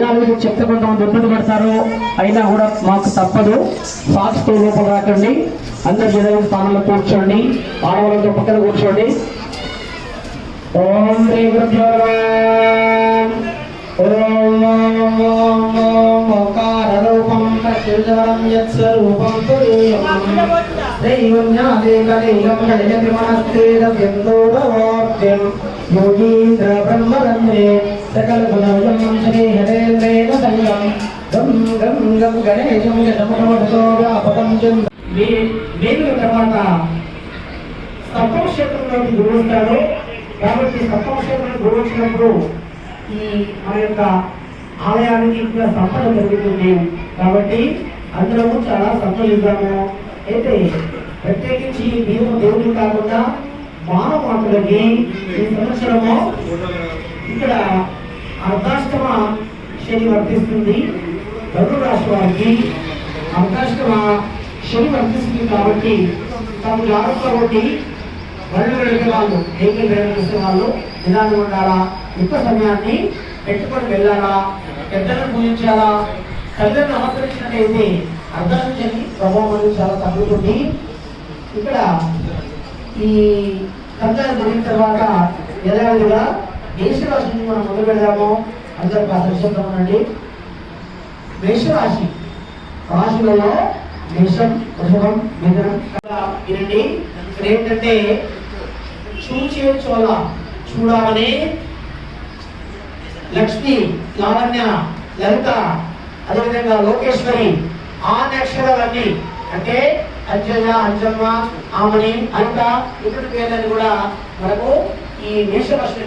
వాళ్ళకి చెప్తే కొంతమంది ఇబ్బంది పడతారు అయినా కూడా మాకు తప్పదు. సాక్స్ లోపల రాకండి. అందరు జనరల్ స్థానంలో కూర్చోండి. ఆడవాళ్ళతో పక్కన కూర్చోండి. ఓం శ్రీ గురుభ్యో రూపం ప్రత్యుజవరం యత్స్వరూపం దైవం జ్ఞాతే కలీయం మనస్తేదవ్యం దూరవాక్యం యోగీంద్ర బ్రహ్మరంధ్రే సకల గుణయం శ్రీ గం గం గణేశం గజముఖమతో వ్యాపకం తర్వాత సప్తమ గురువు కాబట్టి సప్తక్షేత్రం గురువు వచ్చినప్పుడు ఈ మన యొక్క ఆలయానికి ఇంకా సంపద జరుగుతుంది కాబట్టి అందులో చాలా సంతోషిద్దాము అయితే ప్రత్యేకించి మేము దేవుడు కాకుండా మానవ మాత్రులకి ఈ సంవత్సరము ఇక్కడ అర్ధాష్టమ శని వర్తిస్తుంది? ధను రాశి వారికి అర్ధాష్టమ శని వర్తిస్తుంది కాబట్టి తమ జాగ్రత్త ఒకటి వరలు వెళ్ళే వాళ్ళు వెహికల్ వెళ్ళిన వాళ్ళు నిదానం ఉండాలా? ఎక్కువ సమయాన్ని పెట్టుకొని వెళ్ళాలా? పెద్దలను పూజించాలా? తల్లిని అర్థం అర్ధాంశని ప్రభావం అనేది చాలా తగ్గుతుంది. ఇక్కడ ఈ కంగారు జరిగిన తర్వాత యథావిధిగా మేషరాశి నుంచి మనం మొదలు పెడదాము. అందరూ కాస్త నిశ్శబ్దం ఉండండి. మేషరాశి రాశులలో మేషం వృషభం మిథునం కదా వినండి ఇక్కడ ఏంటంటే చూచే చోళ చూడాలని లక్ష్మి లావణ్య లలిత అదేవిధంగా లోకేశ్వరి ఆ నక్షరాలన్నీ అంటే అంజయ్య అంజమ్మ ఆమని అనిత ఇతర పేర్లని కూడా మనకు ఈ మేషరాశి